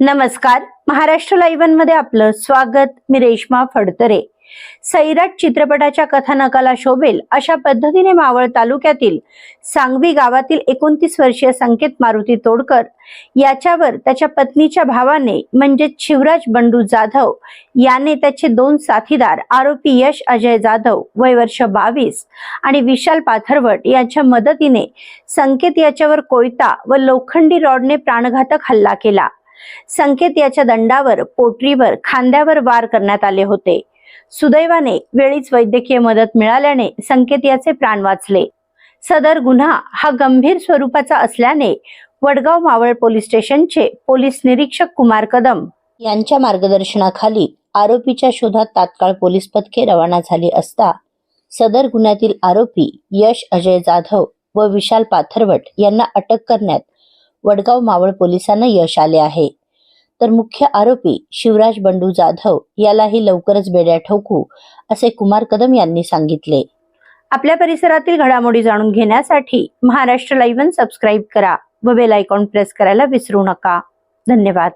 नमस्कार. महाराष्ट्र लाईव्हनमध्ये आपलं स्वागत. मी रेश्मा फडतरे. सैराट चित्रपटाच्या कथानकाला शोभेल अशा पद्धतीने मावळ तालुक्यातील सांगवी गावातील एकोणतीस वर्षीय संकेत मारुती तोडकर याच्यावर त्याच्या पत्नीच्या भावाने म्हणजे शिवराज बंडू जाधव याने त्याचे दोन साथीदार आरोपी यश अजय जाधव वय वर्ष बावीस आणि विशाल पाथरवट यांच्या मदतीने संकेत याच्यावर कोयता व लोखंडी रॉडने प्राणघातक हल्ला केला. संकेत याच्या दंडावर पोटरीवर खांद्यावर वार करण्यात आले होते. सुदैवाने वेळीच वैद्यकीय मदत मिळाल्याने संकेत याचे प्राण वाचले. सदर गुन्हा हा गंभीर स्वरूपाचा असल्याने वडगाव मावळ पोलीस स्टेशनचे पोलीस निरीक्षक कुमार कदम यांच्या मार्गदर्शनाखाली आरोपीच्या शोधात तात्काळ पोलीस पथके रवाना झाली असता सदर गुन्ह्यातील आरोपी यश अजय जाधव व विशाल पाथरवट यांना अटक करण्यात वडगाव मावळ पोलिसांना यश आले आहे. तर मुख्य आरोपी शिवराज बंडू जाधव यालाही लवकरच बेड्या ठोकू असे कुमार कदम यांनी सांगितले. आपल्या परिसरातील घडामोडी जाणून घेण्यासाठी महाराष्ट्र लाईव्ह सबस्क्राईब करा व बेल आयकॉन प्रेस करायला विसरू नका. धन्यवाद.